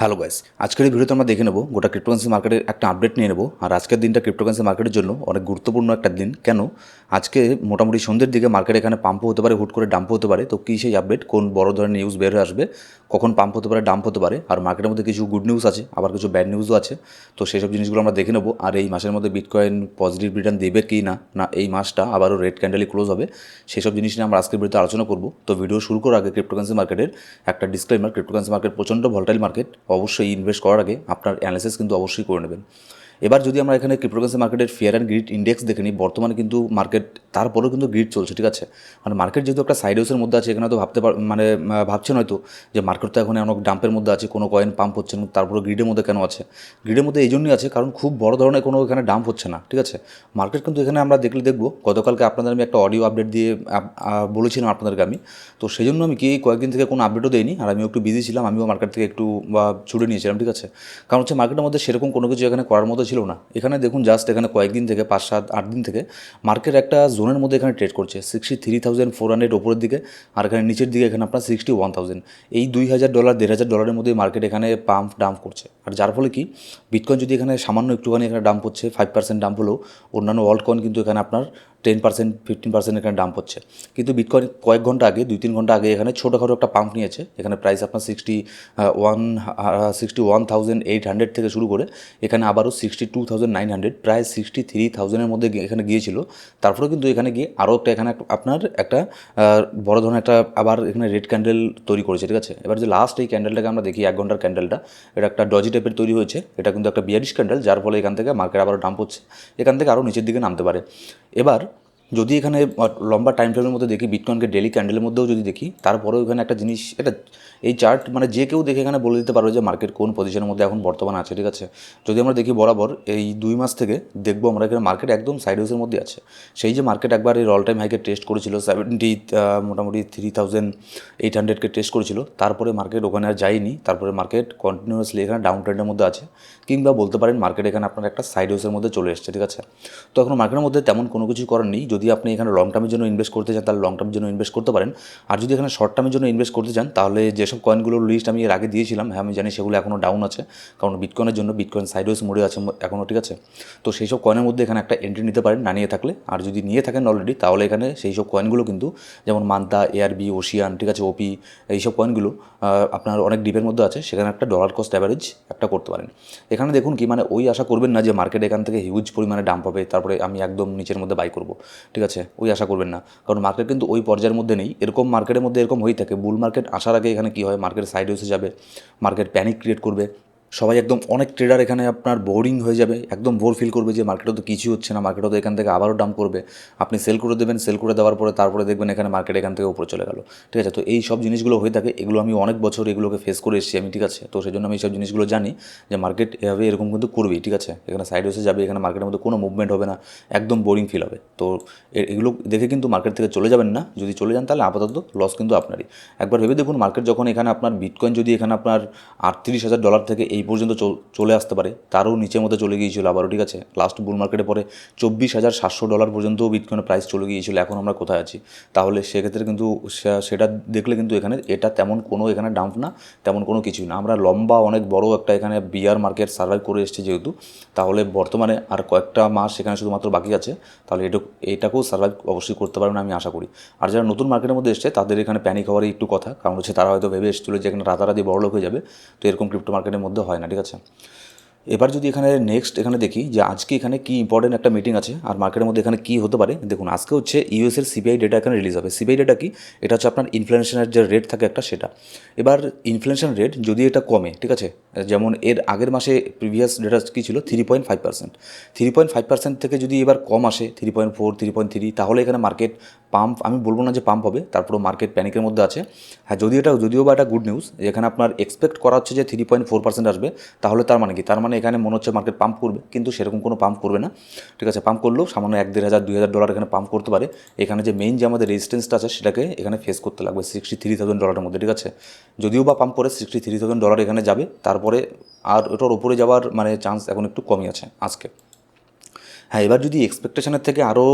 Hello guys আজকের এই ভিডিওতে আমরা দেখে নেব গোটা ক্রিপ্টোকারেন্সি মার্কেটের একটা আপডেট নিয়ে নেব। আর আজকের দিনটা ক্রিপ্টোকারেন্সি মার্কেটের জন্য অনেক গুরুত্বপূর্ণ একটা দিন। কেন? আজকে মোটামুটি সন্ধ্যের দিকে মার্কেট এখানে পাম্পও হতে পারে, হুট করে ডাম্পও হতে পারে। তো কী সেই আপডেট কোন বড় ধরনের নিউজ বের হয়ে আসবে? কখন পাম্প হতে পারে ডাম্প হতে পারে। আর মার্কেটের মধ্যে কিছু গুড নিউজ আছে, আবার কিছু ব্যাড নিউজও আছে। তো সেই সব জিনিসগুলো আমরা দেখে নেব। আর এই মাসের মধ্যে বিটকয়েন পজিটিভ রিটার্ন দেবে কি না না এই মাসটা আবারও রেড ক্যান্ডেলই ক্লোজ হবে, সেই সব জিনিস নিয়ে আমরা আজকের ভিডিওতে আলোচনা করব। তো ভিডিও শুরু করার আগে ক্রিপ্টোকারেন্সি মার্কেটের একটা ডিসক্লেমার ক্রিপ্টোকারেন্সি মার্কেট প্রচণ্ড ভলটাইল মার্কেট অবশ্যই ইনভেস্ট করার আগে আপনার অ্যানালিসিস কিন্তু অবশ্যই করে নেবেন। এবার যদি আমরা এখানে ক্রিপ্টোকারেন্সি মার্কেটের ফিয়ার অ্যান্ড গ্রিড ইন্ডেক্স দেখে নিই, বর্তমানে কিন্তু মার্কেট তারপরেও কিন্তু গ্রিড চলছে, ঠিক আছে? মানে মার্কেট যেহেতু একটা সাইড হাউসের মধ্যে আছে, এখানে তো ভাবতে পার মানে ভাবছেন হয়তো যে মার্কেট তো এখন অনেক ডাম্পের মধ্যে আছে, কোনো কয়েন পাম্প হচ্ছে না তারপরে গ্রিডের মধ্যে কেন আছে? গ্রিডের মধ্যে এই জন্যই আছে, কারণ খুব বড় ধরনের কোনো এখানে ডাম্প হচ্ছে না, ঠিক আছে? মার্কেট কিন্তু এখানে আমরা দেখলে দেখব, গতকালকে আপনাদের আমি একটা অডিও আপডেট দিয়ে বলেছিলাম আপনাদেরকে আমি, তো সেই জন্য আমি কি কয়েকদিন থেকে কোনো আপডেটও দেইনি, আর আমিও একটু বিজি ছিলাম, আমিও মার্কেট থেকে একটু, বা ছুটে নিয়েছিলাম, ঠিক আছে? কারণ হচ্ছে মার্কেটের মধ্যে সেরকম কোনো কিছু এখানে করার মতো ছিল না। এখানে দেখুন জাস্ট এখানে কয়েকদিন থেকে, পাঁচ সাত, আট দিন থেকে মার্কেট একটা জোনের মধ্যে এখানে ট্রেড করছে। Sixty three thousand four hundred ওপরের দিকে আর এখানে নিচের দিকে এখানে আপনার সিক্সটি ওয়ান থাউজেন্ড এই দুই হাজার ডলার দেড় হাজার ডলারের মধ্যে মার্কেট এখানে পাম্প ডাম্প করছে। আর যার ফলে কি? বিটকয়েন যদি এখানে সামান্য একটুখানি এখানে ডাম্প হচ্ছে ফাইভ পার্সেন্ট ডাম্প হলেও অন্যান্য ওয়ার্ল্ড কয়েন কিন্তু এখানে আপনার টেন পার্সেন্ট ফিফটিন পার্সেন্ট এখানে ডাম্প হচ্ছে। কিন্তু বিটকয়েন কয়েক ঘণ্টা আগে, দুই তিন ঘণ্টা আগে এখানে ছোটোখাটো একটা পাম্প নিয়েছে। এখানে প্রাইস আপনার sixty one sixty one thousand eight hundred থেকে শুরু করে, এখানে আবারও sixty two thousand nine hundred প্রায় সিক্সটি থ্রি থাউজেন্ডের মধ্যে এখানে গিয়েছিল। তারপরে কিন্তু এখানে গিয়ে আরও একটা এখানে আপনার একটা বড় ধরনের একটা আবার এখানে রেড ক্যান্ডেল তৈরি করেছে, ঠিক আছে? এবার যে লাস্ট এই ক্যান্ডেলটাকে আমরা দেখি, এক ঘণ্টার ক্যান্ডেলটা এটা একটা ডজি টাইপের তৈরি হয়েছে। এটা কিন্তু একটা বিয়ারিশ ক্যান্ডেল যার ফলে এখান থেকে মার্কেট আবারও ডাম্প হচ্ছে। এখান থেকে আরও নিচের দিকে নামতে পারে। এবার যদি এখানে লম্বা টাইম ফ্রেমের মধ্যে দেখি বিটকয়েনকে ডেলি ক্যান্ডেলের মধ্যেও যদি দেখি, তারপরেও এখানে একটা জিনিস, এটা এই চার্ট মানে যে কেউ দেখে এখানে বলে দিতে পারবে যে মার্কেট কোন পজিশনের মধ্যে এখন বর্তমানে আছে, ঠিক আছে? যদি আমরা দেখি বরাবর, এই দুই মাস থেকে দেখব আমরা এখানে মার্কেট একদম সাইড হাউসের মধ্যে আছে। সেই যে মার্কেট একবার এই অল টাইম হাইকে টেস্ট করেছিল সেভেন্টি মোটামুটি থ্রি থাউজেন্ড এইট হান্ড্রেডকে টেস্ট করেছিল, তারপরে মার্কেট ওখানে আর যায়নি, তারপরে মার্কেট কন্টিনিউয়াসলি এখানে ডাউন ট্রেন্ডের মধ্যে আছে, কিংবা বলতে পারেন মার্কেট এখানে আপনার একটা সাইড হাউসের মধ্যে চলে এসছে, ঠিক আছে? তো এখন মার্কেটের মধ্যে তেমন কোনো কিছু করার নেই যদি আপনি এখানে লং টার্মের জন্য ইনভেস্ট করতে চান, তাহলে লং টার্মের জন্য ইনভেস্ট করতে পারেন। আর যদি এখানে শর্ট টার্মের জন্য ইনভেস্ট করতে চান, তাহলে যেসব কয়েনগুলোর লিস্ট আমি এর আগে দিয়েছিলাম হ্যাঁ আমি জানি সেগুলো এখনও ডাউন আছে। কারণ বিটকয়েনের জন্য বিটকয়েন সাইডওয়েজ মোড়ে আছে এখনও ঠিক আছে? তো সেই সব কয়েনের মধ্যে এখানে একটা এন্ট্রি নিতে পারেন, না নিয়ে থাকলে। আর যদি নিয়ে থাকেন অলরেডি তাহলে এখানে সেই সব কয়েনগুলো কিন্তু, যেমন মান্তা এআরবি ওশিয়ান ঠিক আছে ওপি এইসব কয়েনগুলো আপনার অনেক ডিপের মধ্যে আছে, সেখানে একটা ডলার কস্ট অ্যাভারেজ একটা করতে পারেন। এখানে দেখুন কি মানে ওই আশা করবেন না যে মার্কেট এখান থেকে হিউজ পরিমাণে ডাম্প হবে, তারপরে আমি একদম নিচের মধ্যে বাই করব। ঠিক আছে? ওই আশা করবেন না। কারণ মার্কেট কিন্তু ওই পর্যায়ের মধ্যে নেই। এরকম মার্কেটের মধ্যে এরকম হয়েই থাকে। বুল মার্কেট আসার আগে এখানে কী হয়? মার্কেট সাইড হয়েছে যাবে। মার্কেট প্যানিক ক্রিয়েট করবে। সবাই একদম অনেক ট্রেডার এখানে আপনার বোরিং হয়ে যাবে, একদম বোর ফিল করবে যে মার্কেটে তো কিছু হচ্ছে না মার্কেটও তো এখান থেকে আবারও ডাম করবে। আপনি সেল করে দেবেন সেল করে দেওয়ার পরে তারপরে দেখবেন এখানে মার্কেট এখান থেকে উপরে চলে গেল। ঠিক আছে? তো এই সব জিনিসগুলো হয়ে থাকে, এগুলো আমি অনেক বছর এগুলোকে ফেস করে এসেছি আমি, ঠিক আছে? তো সেই জন্য আমি সব জিনিসগুলো জানি যে মার্কেট এভাবে এরকম কিন্তু করবেই, ঠিক আছে? এখানে সাইড এসে যাবে, এখানে মার্কেটের মধ্যে কোনো মুভমেন্ট হবে না, একদম বোরিং ফিল হবে। তো এগুলো দেখে কিন্তু মার্কেট থেকে চলে যাবেন না, যদি চলে যান তাহলে আপাতত লস কিন্তু আপনারই। একবার ভেবে দেখুন মার্কেট যখন এখানে আপনার বিটকয়েন যদি এখানে আপনার আটত্রিশ হাজার ডলার থেকে এই পর্যন্ত চল- আসতে পারে। তারও নিচের মধ্যে চলে গিয়েছিল আবারও, ঠিক আছে? লাস্ট বুল মার্কেটে পরে চব্বিশ হাজার সাতশো ডলার পর্যন্ত বিটকয়েনের প্রাইস চলে গিয়েছিল, এখন আমরা কোথায় আছি? তাহলে সেক্ষেত্রে কিন্তু সেটা দেখলে কিন্তু এখানে এটা তেমন কোনো এখানে ডাম্প না, তেমন কোনো কিছুই না। আমরা লম্বা, অনেক বড় একটা এখানে বিয়ার মার্কেট সার্ভাইভ করে এসেছি যেহেতু, তাহলে বর্তমানে আর কয়েকটা মাস সেখানে শুধুমাত্র বাকি আছে, তাহলে এটা এটাকেও সার্ভাইভ অবশ্যই করতে পারবেন আমি আশা করি। আর যারা নতুন মার্কেটের মধ্যে এসছে, তাদের এখানে প্যানিক হওয়ারই একটু কথা, কারণ হচ্ছে তারা হয়তো ভেবে এসেছিল যে এখানে রাতারাতি বড়লোক হয়ে যাবে, তো এরকম ক্রিপ্টো মার্কেটের মধ্যে হয় না, ঠিক আছে? এবার যদি এখানে নেক্সট এখানে দেখি যে আজকে এখানে কি ইম্পর্টেন্ট একটা মিটিং আছে আর মার্কেটের মধ্যে এখানে কি হতে পারে, দেখুন, আজকে হচ্ছে ইউএসের সিবিআই ডেটা এখানে রিলিজ হবে। সিবিআই ডেটা কি? এটা হচ্ছে আপনার ইনফ্লেশনের যে রেট থাকে একটা, সেটা। এবার ইনফ্লেশন রেট যদি এটা কমে, ঠিক আছে যেমন এর আগের মাসে প্রিভিয়াস ডেটা কী ছিল? Three point five percent three point five percent থেকে যদি এবার কম আসে three point four three point three তাহলে এখানে মার্কেট পাম্প আমি বলব না যে পাম্প হবে, তারপরেও মার্কেট প্যানিকের মধ্যে আছে। হ্যাঁ যদি এটা, যদিও বা এটা গুড নিউজ এখানে আপনার এক্সপেক্ট করা হচ্ছে যে থ্রি পয়েন্ট ফোর পার্সেন্ট আসবে, তাহলে তার মানে কি? তার মানে এখানে মনে হচ্ছে মার্কেট পাম্প করবে, কিন্তু সেরকম কোনো পাম্প করবে না। ঠিক আছে পাম্প করলেও সামান্য এক দেড় হাজার, দুই হাজার ডলার এখানে পাম্প করতে পারে। এখানে যে মেইন যে আমাদের রেজিস্ট্যান্সটা আছে, সেটাকে এখানে ফেস করতে লাগবে সিক্সটি থ্রি থাউজেন্ড ডলারের মধ্যে, ঠিক আছে? যদিও বা পাম্প করে সিক্সটি থ্রি থাউজেন্ড ডলার এখানে যাবে তারপরে আর ওটার উপরে যাওয়ার মানে চান্স এখন একটু কমই আছে আজকে। হ্যাঁ এবার যদি এক্সপেকটেশনের থেকে আরও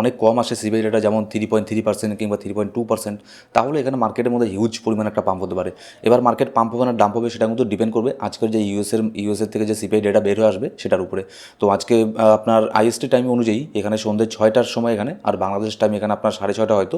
অনেক কম আসে সিবিআই রেটটা যেমন থ্রি পয়েন্ট থ্রি পার্সেন্ট কিংবা থ্রি পয়েন্ট টু পার্সেন্ট তাহলে এখানে মার্কেটের মধ্যে হিউজ পরিমাণ একটা পাম্প হতে পারে। এবার মার্কেট পাম্প হবে না ডাম্প হবে, সেটা কিন্তু ডিপেন্ড করবে আজকের যে ইউএসের ইউএসএর থেকে যে সিপিআই ডেটা বের হয়ে আসবে সেটার উপরে। তো আজকে আপনার আইএসটি টাইম অনুযায়ী এখানে সন্ধ্যে ছয়টার সময় এখানে, আর বাংলাদেশ টাইম এখানে আপনার সাড়ে ছয়টা হয়তো,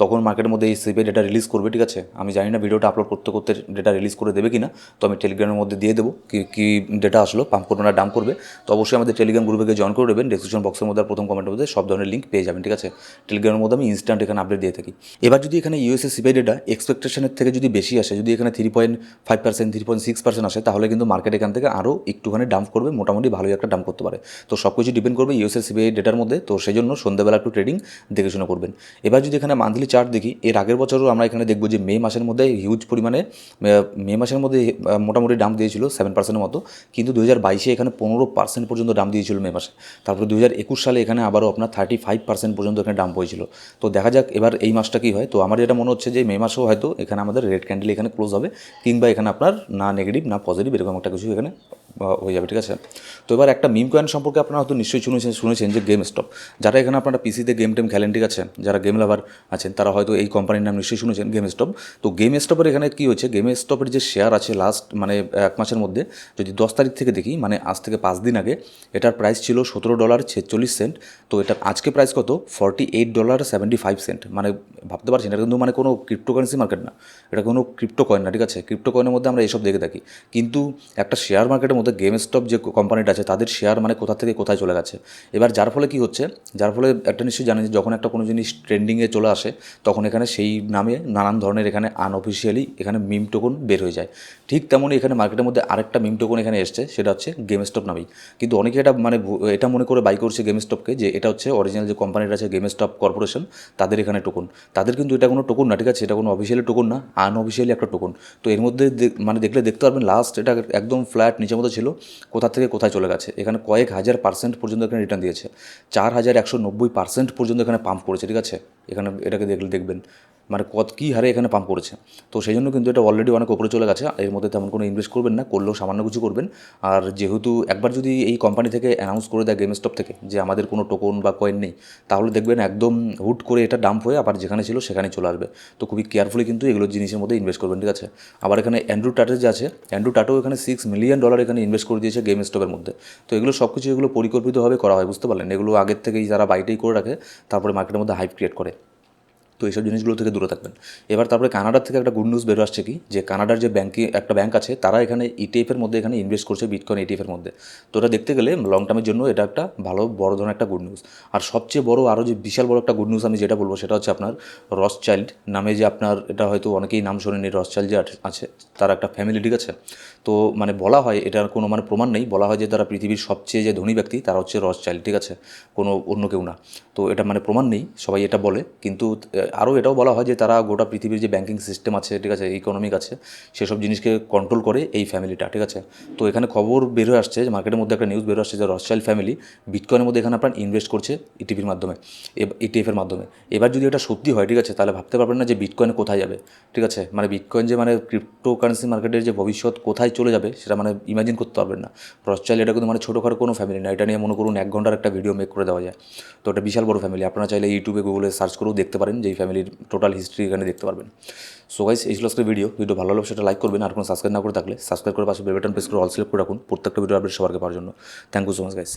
তখন মার্কেটের মধ্যে এই সিপিআই ডেটা রিলিজ করবে, ঠিক আছে? আমি জানি না ভিডিওটা আপলোড করতে করতে ডেটা রিলিজ করে দেবে কিনা, তো আমি টেলিগ্রামের মধ্যে দিয়ে দেবো, কি, কী ডেটা আসলো পাম্প করবে না ডাম্প করবে, তো অবশ্যই আমাদের টেলিগ্রাম গ্রুপে জয়েন করে দেবেন ডিসক্রিপশন বক্সের মধ্যে প্রথম কমেন্টের মধ্যে সব ধরনের লিঙ্ক পেয়ে যাবেন, ঠিক আছে? টেলিগ্রামের মধ্যে আমি ইনস্ট্যান্ট এখানে আপডেট দিয়ে থাকি। এবার যদি এখানে ইউএসএ সিপিআই ডেটা এক্সপেকটেশনের থেকে যদি বেশি আসে, যদি এখানে three point five percent three point six percent আসে, তাহলে কিন্তু মার্কেট এখান থেকে আরও একটুখানি ডাম্প করবে, মোটামুটি ভালোই একটা ডাম্প করতে পারে। তো সব কিছু ডিপেন্ড করবে ইউএসএ সিবিআই ডেটার মধ্যে, তো সেই জন্য সন্ধ্যাবেলা একটু ট্রেডিং দেখে শুনে করবেন। এবার যদি এখানে মান্থলি চার্ট দেখি, এর আগের বছরও আমরা এখানে দেখব যে মে মাসের মধ্যে হিউজ পরিমাণে, মে মাসের মধ্যে মোটামুটি ডাম্প দিয়েছিল সেভেন পার্সেন্টের মতো, কিন্তু দু হাজার বাইশে এখানে পনেরো পার্সেন্ট পর্যন্ত ডাম্প দিয়েছিল মে মাসে। তারপরে দু হাজার একুশ সালে এখানে আবারও আপনার থার্টি ফাইভ পার্সেন্ট পর্যন্ত এখানে ডাম্প হয়েছিল। তো দেখা যাক এবার এই মাসটা কী হয়। তো আমার যেটা মনে হচ্ছে যে মে মাসেও হয়তো এখানে আমাদের রেড ক্যান্ডেল এখানে ক্লোজ হবে, কিংবা এখানে আপনার না নেগেটিভ না পজিটিভ এরকম একটা কিছু এখানে হয়ে যাবে, ঠিক আছে? তো এবার একটা মিম কয়েন সম্পর্কে আপনারা হয়তো নিশ্চয়ই শুনেছেন শুনেছেন যে গেম স্টপ যারা এখানে আপনারা পিসিতে গেম টেম খেলেন, ঠিক আছে? যারা গেম লাভার আছেন, তারা হয়তো এই কোম্পানির নাম নিশ্চয়ই শুনেছেন গেম স্টপ তো গেম স্টপের এখানে কী হয়েছে? গেম স্টপের যে শেয়ার আছে লাস্ট মানে এক মাসের মধ্যে, যদি দশ তারিখ থেকে দেখি মানে আজ থেকে পাঁচ দিন আগে, এটার প্রাইস ছিল সতেরো ডলার ছেচল্লিশ সেন্ট তো এটার আজকে প্রাইস কত? Forty eight dollar seventy five cent মানে ভাবতে পারছেন, এটা কিন্তু মানে কোনো ক্রিপ্টোকারেন্সি মার্কেট না। এটা কোনো ক্রিপ্টো কয়েন না, ঠিক আছে? ক্রিপ্টো কয়েনের মধ্যে আমরা এইসব দেখে থাকি। কিন্তু একটা শেয়ার মার্কেটের মধ্যে গেম স্টপ যে কোম্পানিটা আছে, তাদের শেয়ার মানে কোথা থেকে কোথায় চলে গেছে। এবার যার ফলে কি হচ্ছে, যার ফলে একটা নিশ্চয়ই জানেন যে যখন একটা কোনো জিনিস ট্রেন্ডিংয়ে চলে আসে, তখন এখানে সেই নামে নানান ধরনের এখানে আনঅফিসিয়ালি এখানে মিম টোকন বের হয়ে যায়। ঠিক তেমনই এখানে মার্কেটের মধ্যে আরেকটা মিম টোকন এখানে এসছে, সেটা হচ্ছে গেম স্টপ নামেই। কিন্তু অনেকে এটা মানে এটা মনে করে বাই করছে গেম স্টপকে যে এটা হচ্ছে অরিজিনাল যে কোম্পানিটা আছে গেম স্টপ কর্পোরেশন তাদের এখানে টোকন তাদের কিন্তু এটা কোনো টোকন না, ঠিক আছে? এটা কোনো অফিসিয়ালি টোকন না আনঅফিসিয়ালি একটা টোকন তো এর মধ্যে মানে দেখলে দেখতে পারবেন লাস্ট এটা একদম ফ্ল্যাট নিচের মতো ছিল কোথা থেকে কোথায় চলে গেছে, এখানে কয়েক হাজার পার্সেন্ট পর্যন্ত এখানে রিটার্ন দিয়েছে, চার হাজার একশো নব্বই পার্সেন্ট পর্যন্ত এখানে পাম্প করেছে, ঠিক আছে? এখানে এটাকে দেখলে দেখবেন। মানে কত কী হারে এখানে পাম্প করেছে। তো সেই জন্য কিন্তু এটা অলরেডি অনেক উপরে চলে গেছে এর মধ্যে তেমন কোনো ইনভেস্ট করবেন না, করলেও সামান্য কিছু করবেন। আর যেহেতু একবার যদি এই কোম্পানি থেকে অ্যানাউন্স করে দেয় গেম স্টপ থেকে যে আমাদের কোনো টোকন বা কয়েন নেই, তাহলে দেখবেন একদম হুট করে এটা ডাম্প হয়ে আবার যেখানে ছিল সেখানে চলে আসবে। তো খুবই কেয়ারফুলি কিন্তু এগুলো জিনিসের মধ্যে ইনভেস্ট করবেন, ঠিক আছে? আবার এখানে অ্যান্ড্রু টাটের যে আছে অ্যান্ড্রু টাটো এখানে সিক্স মিলিয়ন ডলার এখানে ইনভেস্ট করে দিয়েছে গেম স্টপের মধ্যে। তো এগুলো সব কিছু এগুলো পরিকল্পিতভাবে করা হয়, বুঝতে পারলেন? এগুলো আগের থেকেই যারা বাইটেই করে রাখে, তারপরে মার্কেটের মধ্যে হাইপ ক্রিয়েট করে। তো এইসব জিনিসগুলো থেকে দূরে থাকবেন। এবার তারপরে কানাডার থেকে একটা গুড নিউজ বেরো আসছে কি? যে কানাডার যে ব্যাঙ্কে একটা ব্যাঙ্ক আছে, তারা এখানে ইটিএফের মধ্যে এখানে ইনভেস্ট করছে বিটকয়েন ইটিএফের মধ্যে। তো এটা দেখতে গেলে লং টার্মের জন্য এটা একটা ভালো, বড় ধরনের একটা গুড নিউজ আর সবচেয়ে বড় আরও যে বিশাল বড় একটা গুড নিউজ আমি যেটা বলব, সেটা হচ্ছে আপনার রস চাইল্ড নামে যে আপনার, এটা হয়তো অনেকেই নাম শোনেনি রস চাইল্ড যে আছে, তার একটা ফ্যামিলি ঠিক আছে? তো মানে বলা হয়, এটার কোনো মানে প্রমাণ নেই, বলা হয় যে তারা পৃথিবীর সবচেয়ে যে ধনী ব্যক্তি, তারা হচ্ছে রস চাইল্ড ঠিক আছে? কোনো অন্য কেউ না। তো এটা মানে প্রমাণ নেই, সবাই এটা বলে, কিন্তু আরও এটাও বলা হয় যে তারা গোটা পৃথিবীর যে ব্যাঙ্কিং সিস্টেম আছে, ঠিক আছে ইকোনমিক আছে, সেসব জিনিসকে কন্ট্রোল করে এই ফ্যামিলিটা ঠিক আছে? তো এখানে খবর বের হয়ে আসছে, যে মার্কেটের মধ্যে একটা নিউজ বের আসছে যে রসচাইল ফ্যামিলি বিটকয়েনের মধ্যে এখানে আপনার ইনভেস্ট করছে ইটিভির মাধ্যমে ইটিএফের মাধ্যমে। এবার যদি এটা সত্যি হয়, ঠিক আছে, তাহলে ভাবতে পারবেন না যে বিটকয়েন কোথায় যাবে, ঠিক আছে? মানে বিটকয়েন যে মানে ক্রিপ্টো কারেন্সি মার্কেটের যে ভবিষ্যৎ কোথায় চলে যাবে, সেটা মানে ইমাজিন করতে পারবেন না। রসচাইল এটা কিন্তু মানে ছোটোখাটো কোনো ফ্যামিলি না, এটা নিয়ে মনে করুন এক ঘণ্টার একটা ভিডিও মেক করে দেওয়া যায়। তো এটা বিশাল বড় ফ্যামিলি আপনারা চাইলে ইউটিউবে গুগলে সার্চ করেও দেখতে পারেন যে ফ্যামিলির টোটাল হিস্ট্রি এখানে দেখতে পারবেন। সো গাইস এই ছিল আজকের ভিডিও ভিডিও ভালো লাগলে সেটা লাইক করবেন আর কোনো সাবস্ক্রাইব না করে থাকলে সাবস্ক্রাইব করে পাশে বেল বাটন প্রেস করে অল সিলেক্ট করে রাখুন। প্রত্যেকটা ভিডিও আপডেট সবার আগে পাওয়ার জন্য। Thank you so much guys